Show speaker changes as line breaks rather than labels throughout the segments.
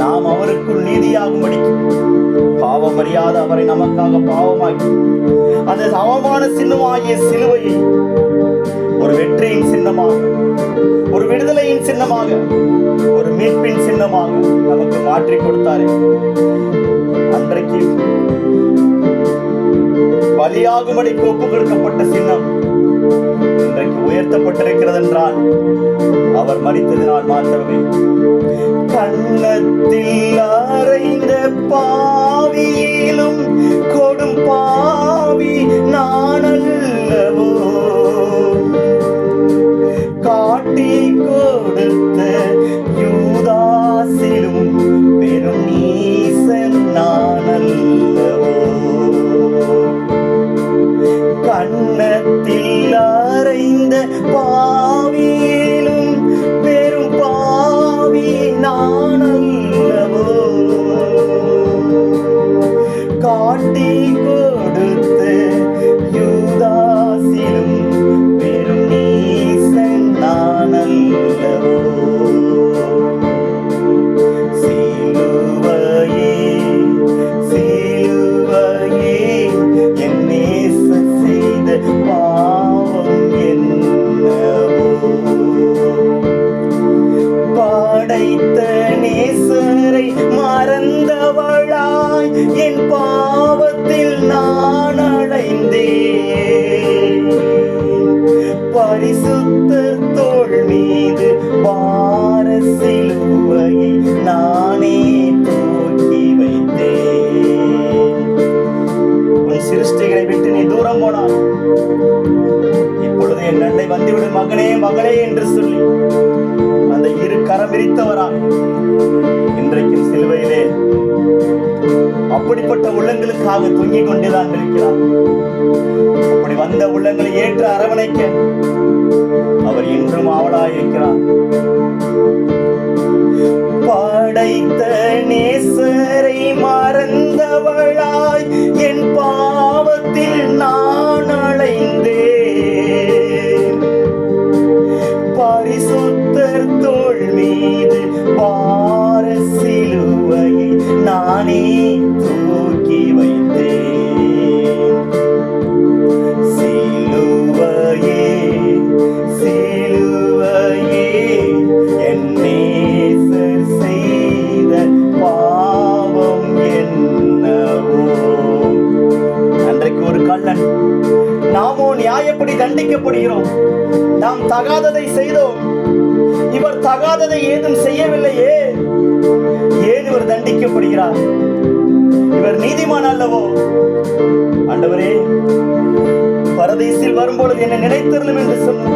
நாம் அவருக்குள் நீதியாகும்படி. பாவம் அறியாத அவரை நமக்காக பாவமாக்கி அந்த அவமான சின்னமாகிய சிலுவையை ஒரு வெற்றியின் சின்னமாக ஒரு விடுதலையின் சின்னமாக ஒரு மீட்பின் சின்னமாக நமக்கு மாற்றி கொடுத்தாரே. அன்றைக்கு பலியாகும்படி ஒப்பு கொடுக்கப்பட்ட சின்னம் இன்றைக்கு உயர்த்தப்பட்டிருக்கிறது என்றால் அவர் மறித்ததினால் மாத்திரமே. கண் அறைந்த படைத்த நேசரை மறந்தவளாய் என் பாவத்தில் நான் அடைந்தேன். பிரித்தவரா? இன்றைக்கும் சிலுவையிலே. அப்படிப்பட்ட உள்ளங்களுக்காக தொங்கிக் கொண்டுதான் இருக்கிறார். அப்படி வந்த உள்ளங்களை ஏற்று அரவணைக்க அவர் இன்றும் ஆவலாயிருக்கிறார். மீது பார சிலுவையை நானே தூக்கி வைத்தேன். சிலுவையே சிலுவையே என்னே செய்த பாவம் என்னவோ? அன்றைக்கு ஒரு கள்ளன் நாமோ நியாயப்படி தண்டிக்கப்படுகிறோம். நாம் தகாததை செய்தோம். தகாததை ஏதும் செய்யவில்லையே. ஏன் இவர் தண்டிக்கப்படுகிறார்? இவர் நீதிமான் அல்லவோ? ஆண்டவரே பரதேசில் வரும்பொழுது என்னை நினைத்திருந்தோம் என்று சொன்ன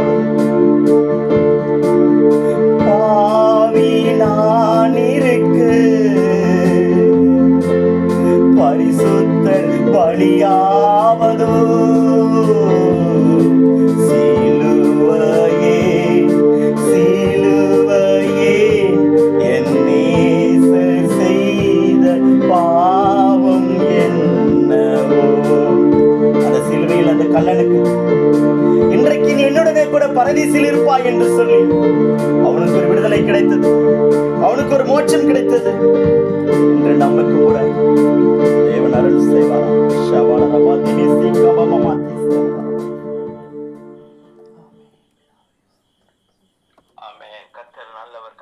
இன்றைக்கு நீ என்னுடனே கூட பரதீசில் இருப்பாய் என்று சொல்லி அவனுக்கு ஒரு விடுதலை கிடைத்தது. அவனுக்கு ஒரு மோட்சம் கிடைத்தது. என்று நமக்கு கூட தேவன் அருள் செய்வாராம். கபமமா
நல்லவர்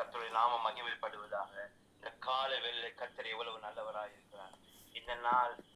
எவ்வளவு இந்த நாள்